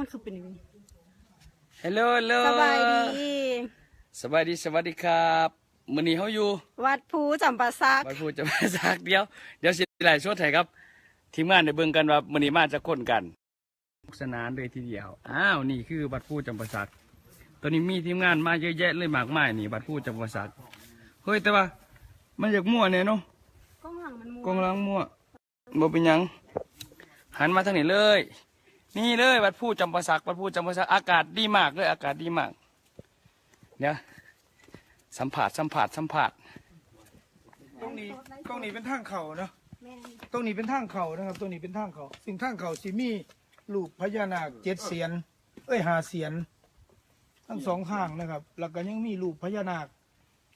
มันคือเป็นอย่างนี้ฮัลโหลฮัลโหลสบายดีสบายดีสวัสดีครับมื้อนี้เฮาอยู่ วัดภูจำปาซักบ้านพูดจะมาสักเดียวเดี๋ยวสิไลฟ์สดให้ครับ ทีมงานได้เบิ่งกันว่ามื้อนี้มาจะคนกันสนุกสนานเลยทีเดียว อ้าวนี่คือบัดพูดจำปาสักตอนนี้มีทีมงานมาเยอะแยะเลยมากมายนี่บัดพูดจำปาสักเฮ้ยแต่ว่ามันอยากมั่วเนี่ยเนาะกล้องหลังมันมัวกองลังมั่วบ่เป็นหยังหันมาทางนี้เลย นี่เลยวัดพูดจำปาสักวัดพูดจำปาสักอากาศดีมากเลยอากาศดีมากเดี๋ยวสัมผัสสัมผัสสัมผัสตรงนี้ตรงนี้เป็นทางเขาเนาะแม่นตรงนี้เป็นทางเขานะครับตรงนี้เป็นทางเขาสิ่งทางเขาสิมีรูปพญานาคเจ็ดเสียน เอ้ยหาเสียน ทั้งสองข้างนะครับ แล้วก็ยังมีรูปพญานาค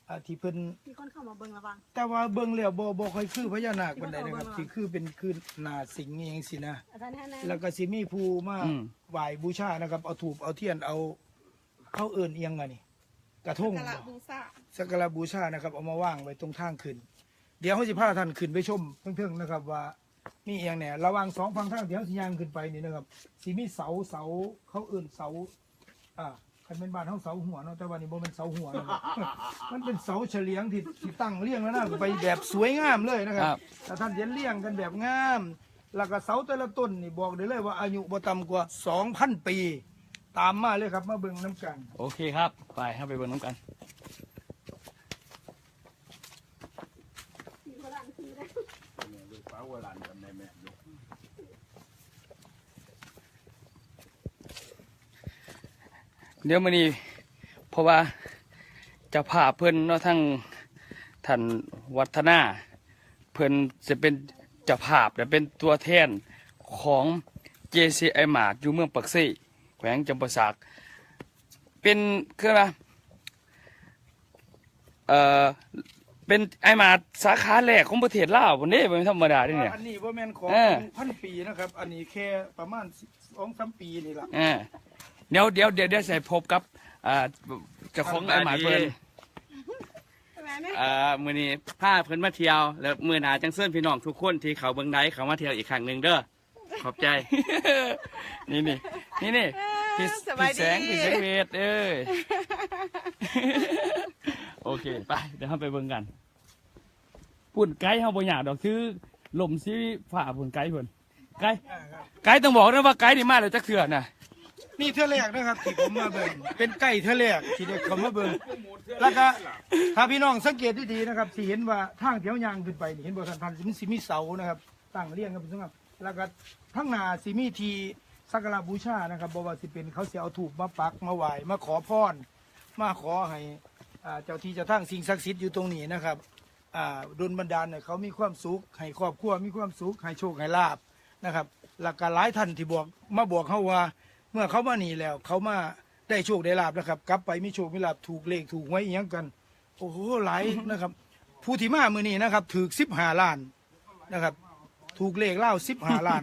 อ่าที่เพิ่นมีคนเข้ามาเบิ่งระวัง แต่ว่าเบิ่งแล้วบ่บ่ค่อยคือพญานาคปานใดนะครับที่ที่เบิ่งคือเป็นคือหน้าสิงห์อหยังสินะ อาจารย์แน่แล้วก็สิมีผู้มาอืม ไหว้บูชานะครับ เอาถูปเอาเทียนเอาเข้าเอิ้นเอียงอะนี่ กระทงบ่สักการะบูชานะครับ เอามาว่างไว้ตรงทางขึ้น เดี๋ยวเขาจะพาท่านขึ้นไปชมเพิ่งๆนะครับ ว่ามีเอียงเนี่ยระหว่างสองฝั่งทางเดี๋ยวสิยางขึ้นไปนี่นะครับสีมีเสาเสาเขาเอื่นเสา อ่า คันเป็นบ้านเขาเสาหัวเนาะแต่ว่านี่บ่เป็นเสาหัวนะครับมันเป็นเสาเฉลียงที่ที่ตั้งเรียงแล้วนะไปแบบสวยงามเลยนะคครัรับบ แต่ท่านเห็นเรียงกันแบบงามแล้วก็เสาแต่ละต้นนี่บอกได้เลยว่าอายุบ่ต่ำกว่า 2,000 ปี ตามมาเลยครับมาเบิ่งน้ำกัน โอเคครับ ไปครับไปเบิ่งน้ำกัน เดี๋ยวมื้อนี้เพราะว่าเจะพาพเพิ่นเนาะทั้งท่านวัฒนาเพิ่นจะเป็นเจ้าภาพและเป็นตัวแทนของ JCI มาดอยู่เมืองปักซี่แขวงจำปาสักเป็นคืออะไรเอ่อเป็นไอมาดสาขาแรกของประเทศลาววันนี้เป็นธรรมดาเด้เนี่ย อันนี้ว่าแม่นของเออ พันปีนะครับ อันนี้แค่ประมาณสองสามปีนี่ละ อ่า เดี๋ยวเดี๋ยวเดี๋ยวเดี๋ยวใส่พบกับอ่าเจ้าของไอหมาดเพิ่นแม่แม่อ่ามื้อนี้พาเพิ่นมาเที่ยว แล้วมื้อหน้าจังเชิญพี่น้องทุกคนที่เขาเบิ่งไดเขามาเที่ยวอีกครั้งหนึงเด้อขอบใจ นี่นี่นี่นี่พี่พี่แสงพี่แสงเวทเอ้ยโอเคไปเดี๋ยวเราไปเบิ่งกันปุ่นไกด์เฮาบ่อยากดอกคือลมสิฝ่าปุ่นไกด์เพิ่นไกด์อ่าครับไกด์ต้องบอกนะว่าไกด์นี่มาแล้วจักเทื่อน่ะ นี่เท่าแรกนะครับที่ผมมาเบิ่งเป็นไก่เท่าแรกที่ได้เขามาเบิ่งแล้วก็ถ้าพี่น้องสังเกตดีๆนะครับที่เห็นว่าทางแถวยางขึ้นไปนี่เห็นบ่ทันทันสิมีสิมีเสานะครับตั้งเรียงกันเป็นสงบแล้วก็ทั้งหนาสิมีทีสักการะบูชานะครับบ่ว่าสิเป็นเขาเสิเอาถูกมาปักมาไหว้มาขอพรมาขอให้เจ้าที่เจ้าทางสิ่งศักดิ์สิทธิ์อยู่ตรงนี้นะครับดลบันดาลเนี่ยเขามีความสุขให้ครอบครัวมีความสุขให้โชคให้ลาบนะครับหลักการหลายท่านที่บอกมาบอกเขาว่า เมื่อเขามานี่แล้ว เขามาได้โชคได้ลาบนะครับ กลับไปมีโชคมีลาบถูกเลขถูกไว้อีหยังกัน โอ้โหหลายนะครับ ผู้ที่มามือนี้นะครับ ถือสิบห้าล้านนะครับ ถูกเลขเล่าสิบห้าล้าน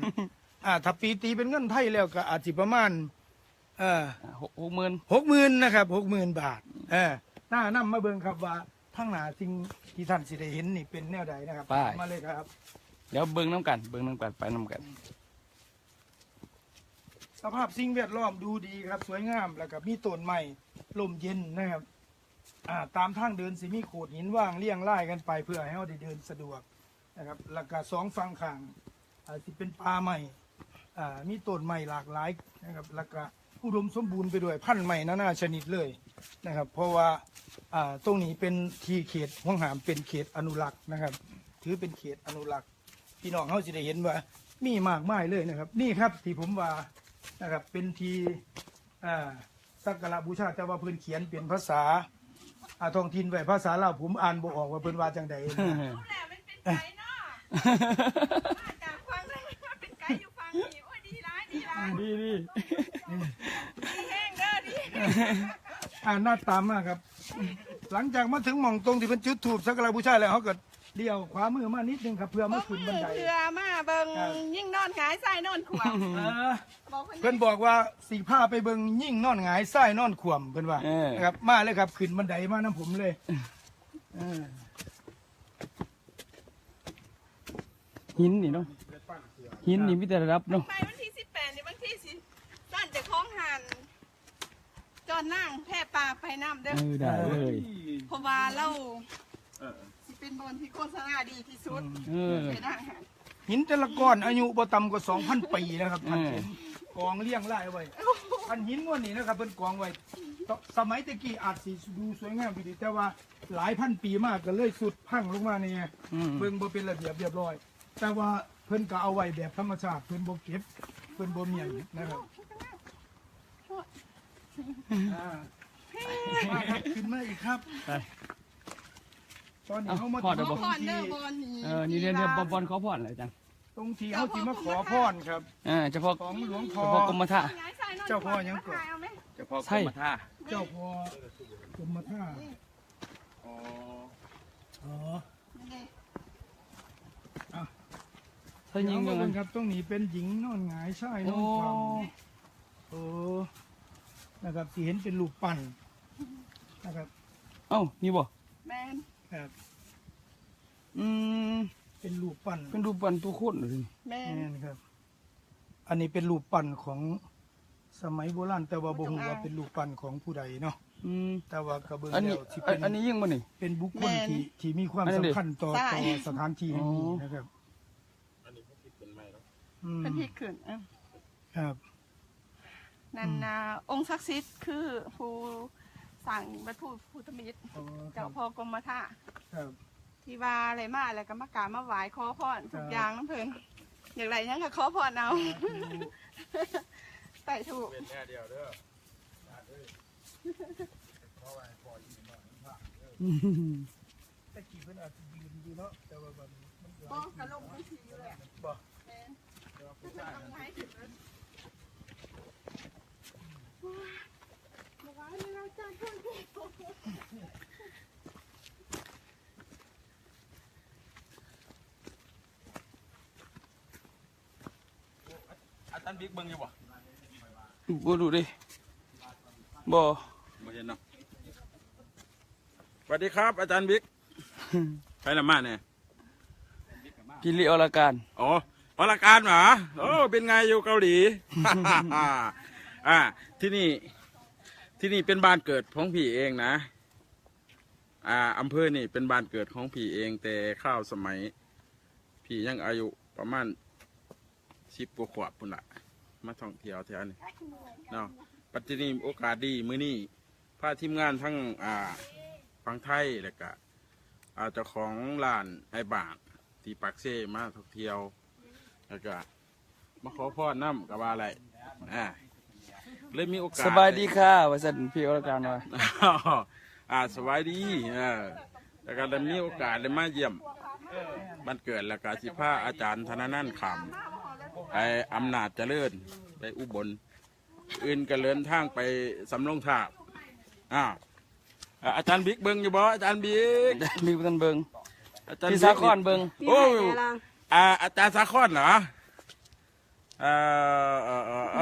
อ่าถ้าปีตีเป็นเงินไทยแล้วก็อาจจะประมาณเอ่อ หกหกหมื่น หกหมื่นนะครับหกหมื่นบาท เออหน้านำมาเบิ่งครับว่าทั้งหนาสิ่งที่ท่านสิได้เห็นนี่เป็นแนวใดนะครับมาเลยครับ เดี๋ยวเบิ่งน้ำกัน เบิ่งน้ำกันไปน้ำกัน สภาพสิ่งแวดล้อมดูดีครับ สวยงามแล้วก็มีต้นไม้ลมเย็นนะครับอ่าตามทางเดินสิมีโขดหินว่างเลี่ยงไล่กันไปเพื่อให้เราได้เดินสะดวกนะครับแล้วก็สองฝั่งข้างอ่าสิเป็นป่าไม้อ่ามีต้นไม้หลากหลายนะครับแล้วก็อุดมสมบูรณ์ไปด้วยพันธุ์ไม้นานาชนิดเลยนะครับ เพราะว่าอ่าตรงนี้เป็นที่เขตห้องหามเป็นเขตอนุรักษ์นะครับ ถือเป็นเขตอนุรักษ์พี่น้องเขาจะได้เห็นว่ามีมากมายเลยนะครับ นี่ครับที่ผมว่า นะครับเป็นทีอ่าสักการะบูชาแต่ว่าเพิ่นเขียนเป็นภาษาอาท้องถิ่นไว้ภาษาลาวผมอ่านบ่ออกว่าเพิ่นว่าจังใดนะแล้วมันเป็นไก่เนาะมาจากฟังเลยมันเป็นไก่อยู่ฟังนี่โอ้ยดีร้ายดีร้ายดีดีดีแห้งเด้อดีอ่านหน้าตามมากครับ หลังจากมาถึงหม่องตรงที่เพิ่นจุดธูปสักการะบูชาแล้วเขาก็ เลี้ยวขวามือมานิดนึงครับเพื่อมาขึ้นบันไดเพื่อมาเบิ่งยิ่งนอนหงายไส้นอนขวางเออบอกคนเพิ่นบอกว่าสีผ้าไปเบิ่งยิ่งนอนหงายไส้นอนขวมเพิ่นว่าเออ นะครับมาเลยครับขึ้นบันไดมานํผมเลยเออหินนี่เนาะหินนี่มีแต่ระดับเนาะไปวันที่สิบแปดนี่วันที่สิสั้นจะขออนนั่งแพร่ปลาไปน้ำเด้อเออได้เลยเพราะว่าเราสิ เป็นบนที่โฆษณาดีที่สุดเออไปนั่งค่ะหินแต่ละก้อนอายุบ่ต่ำกว่า2,000 ปีนะครับท่านเออเห็นกองเรียงรายไว้อันหินม้วนนี้นะครับเป็นกองไว้ตสมัยตะกี้อาจสิดูสวยงามดีแต่ว่าหลายพันปีมากก็เลยสุดพังลงมาเนี่ยอืม เบิ่งบ่เป็นระเบียบเรียบร้อย แต่ว่าเพิ่นก็เอาไว้แบบธรรมชาติเพิ่นบ่เก็บเพิ่นบ่เมียนนะครับอ่ามาครับขึ้นมาอีกครับไป ตอนนี้เอาเขามาพอตเดี๋ยวรบอกงพรเด้ที่อบอลนี้เออนี่เรียนเรียนบอลขอพรอะไรจังตรงที่เขาสิมาขอพรครับ เออเฉพาะของหลวงเฉพ่อ พาะกรมท่าย้ายสายนอนเจ้าพ่อยังกดเอาไหมเฉพาะใช่กรมท่าเจ้าพ่อกรมท่าอ๋ออ๋อนี่ถ้ายิงเดี๋ยัวงมาไงเบิ่งครับตรงนี้เป็นหญิงนอนหงายชายนอนคว่ำโอ้นะครับที่เห็นเป็นรูปปั้นนะครับเอ้านี่บ่แมน ครับ อืมเป็นรูปปั้นเป็นรูปปั้นตัวโคนเลยแมนนี่นครับ อันนี้เป็นรูปปั้นของสมัยโบราณแต่ว่าบ่ฮู้ว่าเป็นรูปปั้นของผู้ใดเนาะอืมแต่ว่าก็เบิ่งอันนี้แล้วสิอัเป็นนอันนี้ยิงบ่นี่ เป็นบุคคลที่ที่มีความอันนั้นดิสำคัญต่อต่อสถานที่แห่งนี้อ๋อนะครับ อันนี้พวกผิดเป็นไหมเนาะอืมเป็นที่ขึ้นอะครับ นันนาองค์ศักดิ์สิทธิ์คือผู้ สั่งบรรทุพุทธมิตรอ๋อคเจ้ารับพ่อกรมท่าครับ ที่ว่าอะไรมาอะไรก็มากราบมาไหว้ขอพรทุครักบอย่างน้ำเพลินอย่างไรยังก็ขอพรเอาไต่ถูก เป็นแค่เดียวเด้ออืมแต่กี่เพิ่นอาจจะยืนอยู่เนาะแต่ว่าแบบนี้มันหลายบอกกระลงไม่ทีเลยบ่แม่นต้องให้ถึงนั้นว้าวเราจะทน อาจารย์บิ๊กเบิ่งอยู่บ่บ่ดูดิบ่บ่เห็นเนาะสวัสดีครับ อาจารย์บิ๊กไปละมาเนี่ยกิริอรการอ๋อพลัการเหรอโอ้เป็นไงอยู่เกาหลีอ่าที่นี่ ที่นี่เป็นบ้านเกิดของพี่เองนะ อ่าอำเภอนี่เป็นบ้านเกิดของพี่เอง แต่ข้าวสมัย พี่ยังอายุประมาณสิบกว่าขวบปุ่นละมาท่องเที่ยวแถวนี้เนาะปัจจุบันโอกาสดีมื้อนี้พาทีมงานทั้งอ่าฟังไทยแล้วก็อาเจ้าของร้านไอบางที่ปักเซ่มาท่องเที่ยวแล้วก็มาขอพรน้ำกับว่าอะไรอ่า เลยมีโอกาสสบายดีค่ะว่าซั่นพี่อรการว่าอ่าสบายดีเอ่าแล้วก็ได้มีโอกาสได้มาเยี่ยมบ้านเกิดแล้วก็สิพาอาจารย์ธนนันท์ขำไปอำนาจเจริญไปอุบล อื่นก็เลินทางไปสำโรงทาบอ่าอ่าอาจารย์บิ๊กเบิงอยู่บ่อาจารย์บิ๊กมีกันเบิ่งอาจารย์พี่บิ๊กสาคอนเบิ่งพี่โอ้ไผ่แม่ลังอ่าอาจารย์สาคอนเหรอ เอ่อเอ่อเอ่อเอ่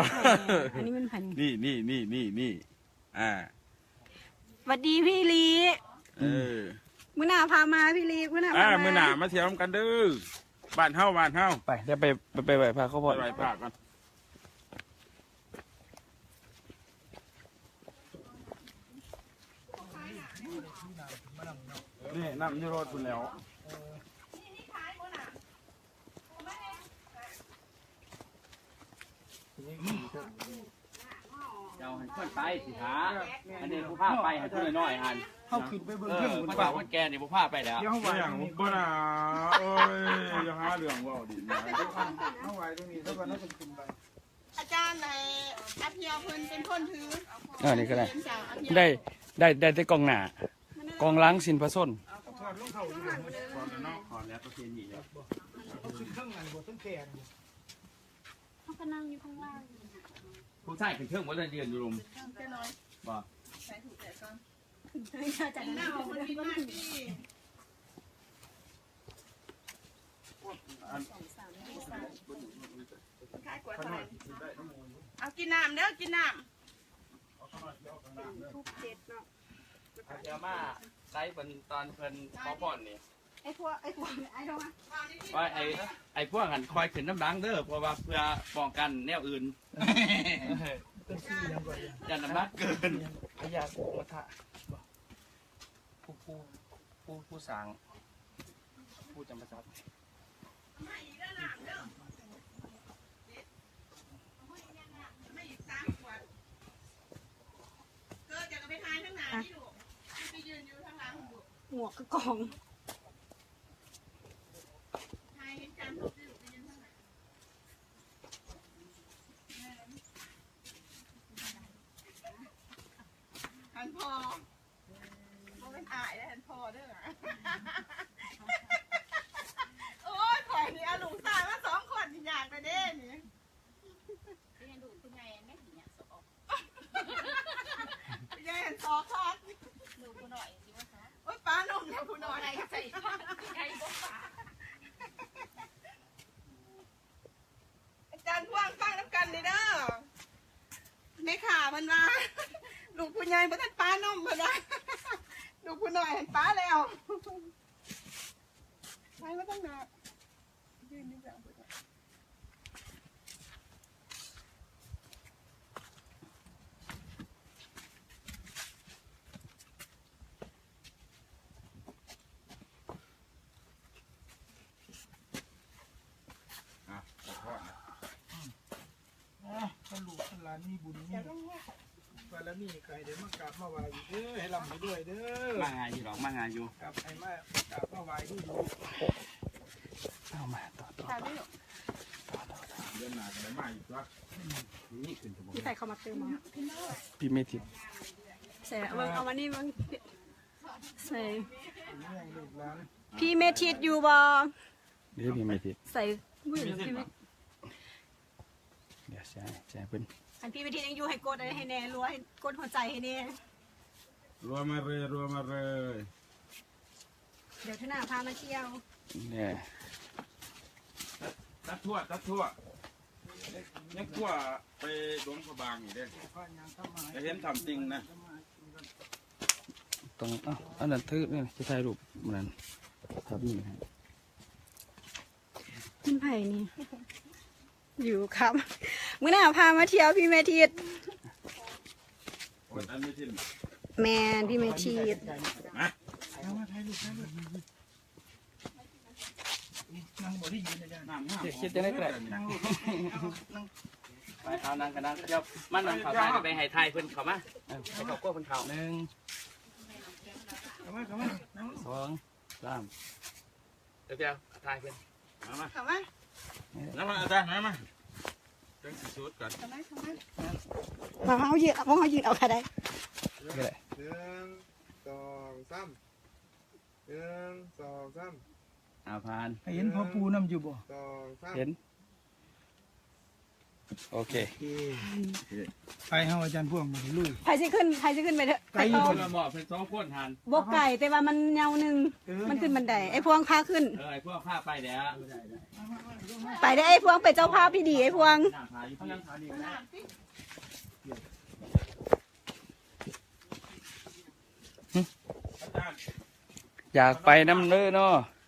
ออันนี้มันไผ่นี่นี่นี่นี่นี่อ่าสวัสดีพี่ลีเออมื้อหน้าพามาพี่ลีมื้อหน้าอ่าพามามื่อหน้ามาเที่ยวกันเด้อบ้านเฮาบ้านเฮาไปเดี๋ยวไปไปไปไหว้พระเขาพไปรไหว้พระก่อนนี่น้ำอยูโรดคุณแล้ว เจ้าให้เพื่อนไปสิหาอันนี้ผู้พาไปให้เพื่อนน้อยหันเข้าขึ้นไปเบิ่งเอเครื่อองคุณผู้ป้าสาวคนแก่นี่ผู้พาไปแล้วเดี๋ยวเขาไหวอย่างตรงนี้บ่น่าโอ้ยอย่าหาเรื่องเว่าดินะเขาไหวตรงนี้แล้วก็น่าจะขึ้นไปอาจารย์ในอาเพียเพิ่นเป็นคนถือเออนี่ก็ได้เป็นจากอาเพียได้ได้ได้แต่กองหน้ากองหล้างสินพระส้นถอดรองเท้าอยู่เลยขอแล้วเนาะขอแล้วประเพณีแล้วเอาขึ้นเครื่องอันบ่ต้องแขน เขาก็นั่งอยู่ข้างล่างผู้ชายเป็นเครื่องวัดเดือนอยู่ลมเจ้าน้อยบ่ใส่ถูกแต่ก่อนจากหนั้น้านของคนที่มาที่ขายกว่าเท่าไหร่เอากินน้ำเด้อกินน้ทุกเจ็ดเนาะเดี๋ยวมาไล่เป็นตอนเพิ่นขอพรนี่ ไอ้พวกไอ้พวกไอ้ดอกอะำว่าไอ้ไอ้พวกหันคอยขึ้นน้ำดังเด้อเพราะว่าเพื่อป้องกันแนวอื่นเป็นสี่ยังก่อนยันน้ำหนักเกินพญาโกมัทะบ่ผู้ผู้ผู้ผู้สร้างผู้จำปาสักเกิดจากไปทายทั้งหนาที่ลูกไปยืนอยู่ข้างหลังลูกหมวกกระกอง ทายเห็นการทุบที่ลูกไปยืนข้างหลังหันพอบ่เป็นอายแล้วหันพอเด้อโอ้ยข่อยนี่เอาลูกตายมาสองคนนี่อยากไปเด้นี่ ยายเห็นซอคักหนูผู้หน่อยสิวะคะโอ๊ยป้าหนุ่มเนี่ยผู้หน่อยใส่อาจารย์พ่วงฟังน้ำกันเลยเด้อในขามันมาลูกผู้ใหญ่บ่ทันป้านมเพิ่นว่าลูกผู้หน่อยเห็นป้าแล้วไปมาตั้งนานยืนนี่แบบผู้หน่อย อะขอโทษนะ อะท่านลูกท่านหลาน มีบุญมีบารมีใครเดี๋ยวมากราบมาไหว้อยู่เด้อให้ลำให้ด้วยเด้อมางานอยู่หรอกมางานอยู่กราบให้มากราบมาไหว้ดูดูเอามาต่อต่อค่ะพี่เดือนหน้าก็ได้มาอีกตัวนี่ขึ้นสมองพี่ใส่เข้ามาเติมมาพี่เมธิตใส่เอามาเอามานี่มั้งใส่เรื่องลูกหลานพี่เมทิดอยู่บ่เดี๋ยวพี่เมธิตใส่บุ้ยหรือพี่เมเดี๋ยวใช่ใช่เพิ่น อันพี่เมทิดยังอยู่ให้กดให้แน่รัวให้กดหัวใจให้แน่รวมมาเลยรวมมาเลยเดี๋ยวเท่าหน้าพามาเที่ยวเนี่ยตัดทั่วตัดทั่วยังทั่วไปหลวงพระบางอีกเด้พระยางทำมาจะเห็นทำจริงนะต้องเอ้าอันนั้นถือนี่จะถ่ายรูปมันนั้นครับนี่ฮะคุณไผ่นี่ อยู่ครับ มื่อหน้าพามาเที่ยวพี่เมทิดกดอันไม่ทิ้งแมนพี่เมทิดนะเอามาถ่ายรูปถ่ายรูปนี่นั่งบ่ได้ยืนอาจารย์น้ำห้ามเดี๋ยวคิดจะได้ก็ได้นั่งลูกนั่งไปเอานางกันนางเดี๋ยวมันนำข่าวไทยไปให้ไทยเพิ่นเขามาเออให้เขากลัวเพิ่นเขาหนึ่งเข้ามาเข้ามานั่งสองสามเดี๋ยวเดี๋ยวไทยเพิ่นมามาเข้ามาแล้วมาอาจารย์มามา เรื่องสุดก่อนเข้ามาเข้ามามาเอายืนเอาเอายืนเอาค่ะได้ก็ได้หนึ่งสองสามหนึ่งสองสามเอาพานเห็นพ่อปูน้ำอยู่บ่สองสามเห็น โอเค ไปเฮาอาจารย์พ่วงมาลุยไผ่จะขึ้นไผ่จะขึ้นไปเถอะไกลอยู่ต่คอนละหมอเพิ่นสองคนหันบกไก่แต่ว่ามันเงาหนึ่งมันขึ้นบันไดไอ้พวงพาขึ้นเออไอ้พวกผ้าไปเดี๋ยวไปได้ไอ้พวงเป็นเจ้าภาพพี่ดีไอ้พวงน้ำพาอยู่ที่อาจารย์อยากไปน้ำเน้อเนาะเทศกาล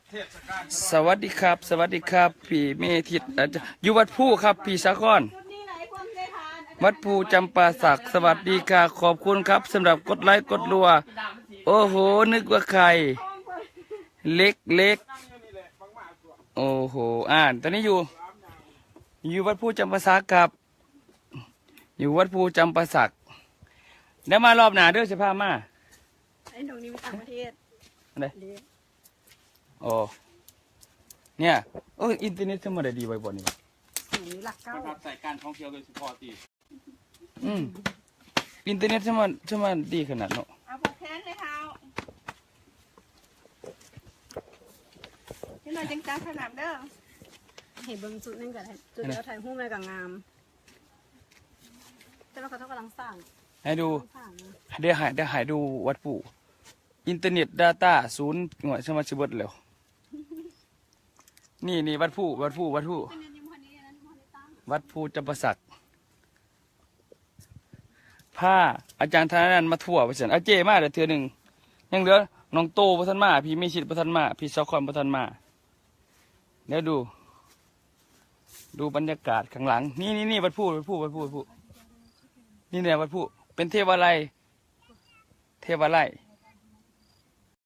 สวัสดีครับ สวัสดีครับ พี่เมธิตอาจารย์อยู่วัดผู้ครับ พี่สะกอนจุดนี้ไหนพวงได้ทานวัดภูจำปาสักสวัสดีค่ะขอบคุณครับสำหรับกดไลค์กดรัว โอ้โห นึกว่าใคร เล็กเล็กโอ้โห อ่าน ตอนนี้อยู่ อยู่วัดภูจำปาสักครับ อยู่วัดภูจำปาสักเดี๋ยวมารอบหน้าเด้อสิพามาไอ้ตรงนี้ไปต่างประเทศอะไร โอ้เนี่ยโอ้ยอินเทอร์เน็ตทำไมได้ดีไว้บ่นี่วะสูงหลักเก้าครับใส่การท่องเที่ยวโดยเฉพาะที่อืมอินเทอร์เน็ตทำไมทำไมดีขนาดเนาะเอาผูกแขนเลยเท้าที่เราจังจังสนามเด้อเห็นเบิ้งจุดนึงกับจุดเดียวถ่ายหุ้มอะไรกับงาม แต่ว่าเขาต้องกำลังสร้างให้ดูสร้างนะเดี๋ยวหายเดี๋ยวหายดูวัดปู่อินเทอร์เน็ตดาต้าศูนย์หน่วยสมาชิกเบิดแล้ว นี่นี่วัดผู้วัดผู้วัดผู้วัดผู้จำปาสักผ้าอาจารย์ธนนันท์มาทั่วไปเสียอาเจมาเดี๋ยวเทือหนึ่งยังเหลือน้องโตพัทันมา พี่มิชิตพัทันมา พี่ซอคอนพัทันมาเดี๋ยวดู ดูบรรยากาศข้างหลัง นี่นี่นี่วัดผู้วัดผู้วัดผู้วัดผู้นี่เนี่ยวัดผู้เป็นเทวาลัยเทวาลัย